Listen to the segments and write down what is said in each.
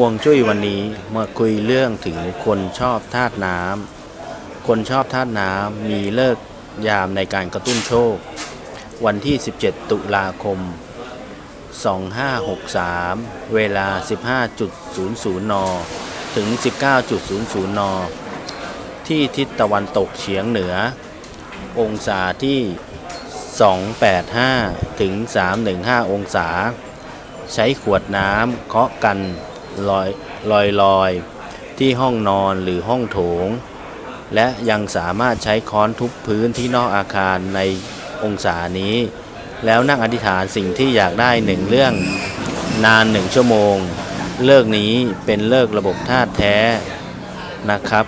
ห่วงจุ้ยวันนี้มาคุยเรื่องถึงคนชอบธาตุน้ำคนชอบธาตุน้ำมีเลิกยามในการกระตุ้นโชค วันที่ 17 ตุลาคม 2563 เวลา 15.00 น ถึง 19.00 น ที่ทิศตะวันตกเฉียงเหนือ องศาที่ 285 ถึง 315 องศา ใช้ขวดน้ำเคาะกัน ลอยลอยลอยที่ห้องนอนหรือห้องโถง และยังสามารถใช้ค้อนทุบพื้นที่นอกอาคารในองศานี้ แล้วนั่งอธิษฐานสิ่งที่อยากได้หนึ่งเรื่องนานหนึ่งชั่วโมง เลิกนี้เป็นเลิกระบบธาตุแท้นะครับ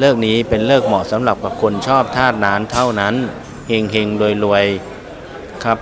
เลิกนี้เป็นเลิกเหมาะสำหรับกับคนชอบธาตุน้ำเท่านั้นเฮงเฮงรวยรวยครับ